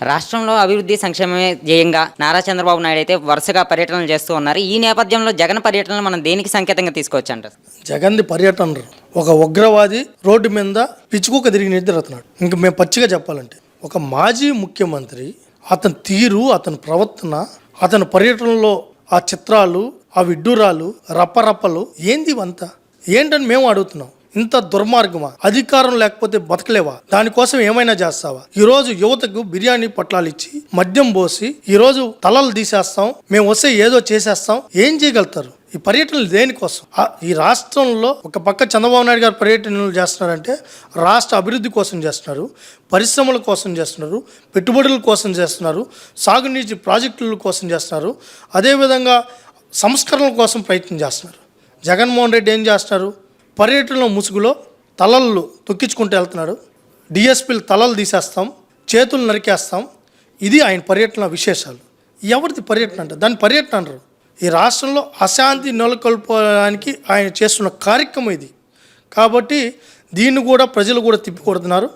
రాష్ట్రంలో అభివృద్ధి సంక్షేమమే ధ్యేయంగా నారా చంద్రబాబు నాయుడు అయితే వరుసగా పర్యటనలు చేస్తూ ఉన్నారు. ఈ నేపథ్యంలో జగన్ పర్యటనలు మనం దేనికి సంకేతంగా తీసుకోవచ్చు జగన్ జగన్ది పర్యటన ఒక ఉగ్రవాది రోడ్డు మీద పిచ్చుకుక్క తిరిగి నిద్రతున్నాడు ఇంక మేము పచ్చిగా చెప్పాలంటే ఒక మాజీ ముఖ్యమంత్రి అతని తీరు అతని ప్రవర్తన అతని పర్యటనలో ఆ చిత్రాలు ఆ విడ్డూరాలు రప్పరప్పలు ఏంది ఇవంతా? ఏంటని మేము అడుగుతున్నాం. ఇంత దుర్మార్గమా? అధికారం లేకపోతే బతకలేవా? దానికోసం ఏమైనా చేస్తావా? ఈ రోజు యువతకు బిర్యానీ పొట్లాలు ఇచ్చి మద్యం పోసి ఈ రోజు తలలు తీసేస్తాం మేము వస్తే ఏదో చేసేస్తాం ఏం చేయగలుగుతారు? ఈ పర్యటనలు దేనికోసం? ఈ రాష్ట్రంలో ఒక పక్క చంద్రబాబు నాయుడు గారు పర్యటనలు చేస్తున్నారంటే రాష్ట్ర అభివృద్ధి కోసం చేస్తున్నారు పరిశ్రమల కోసం చేస్తున్నారు పెట్టుబడుల కోసం చేస్తున్నారు సాగునీటి ప్రాజెక్టుల కోసం చేస్తున్నారు అదేవిధంగా సంస్కరణల కోసం ప్రయత్నం చేస్తున్నారు. జగన్మోహన్ రెడ్డి ఏం చేస్తున్నారు? పర్యటనలో ముసుగులో తలలు తొక్కించుకుంటూ వెళ్తున్నాడు. డిఎస్పీలు తలలు తీసేస్తాం చేతులు నరికేస్తాం. ఇది ఆయన పర్యటన విశేషాలు. ఎవరిది పర్యటన అంటే దాని పర్యటన అనరు ఈ రాష్ట్రంలో అశాంతి నెలకొల్పడానికి ఆయన చేస్తున్న కార్యక్రమం ఇది. కాబట్టి దీన్ని కూడా ప్రజలు కూడా తిప్పికొడుతున్నారు